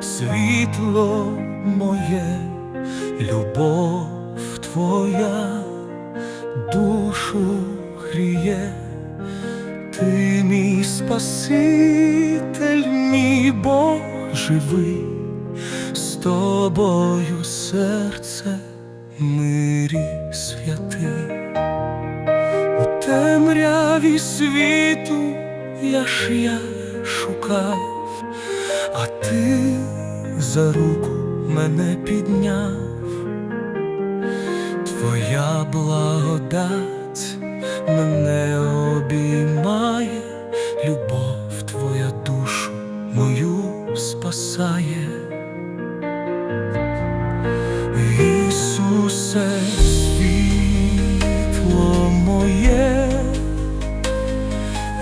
світло моє, любов твоя душу гріє, ти мій Спаситель, мій Бог живий, з тобою серце мирі святий. У темряві світу я ж я шукав, ти за руку мене підняв, твоя благодать мене обіймає, любов твоя душу мою спасає. Ісусе, світло моє,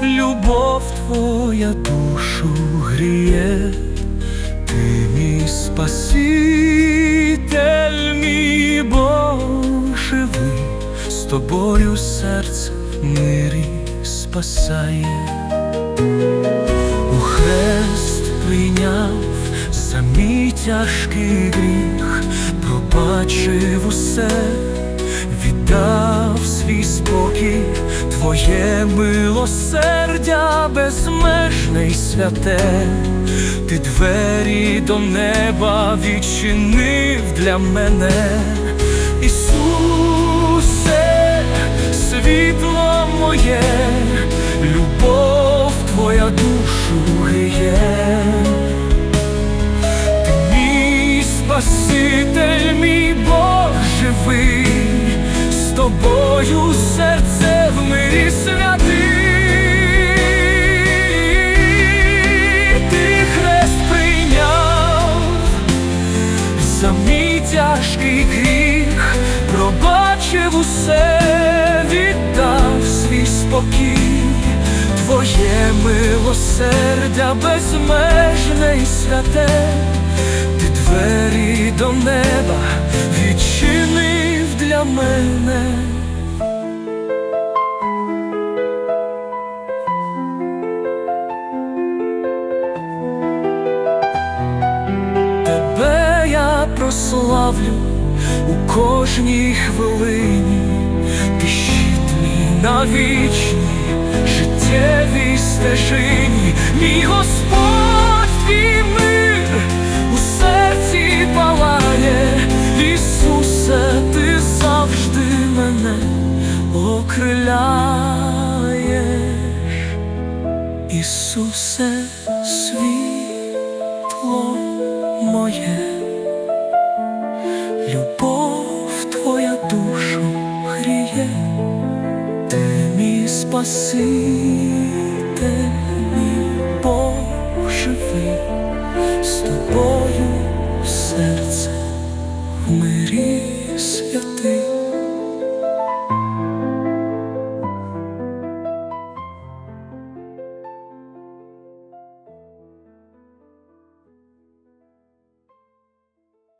любов твоя душу гріє, ти мій Спаситель, мій Боже, ви, з тобою серце в мирі спасає. У хрест прийняв за мій тяжкий гріх, пробачив твоє милосердя безмежне й святе, ти двері до неба відчинив для мене, Ісусе, світло моє, любов твоя душу гріє. Ти мій Спаситель, мій Бог живий, з тобою серце пробачив усе, віддав свій спокій, твоє милосердя безмежне і святе, ти двері до неба відчинив для мене. Тебе я прославлю у кожній хвилині, щит мій на вічній життєвій стежині, мій Господь твій мир у серці палає, Ісусе, ти завжди мене окриляєш, Ісусе, світло моє, мій Спаситель, мій Бог з тобою серце в мирі святий.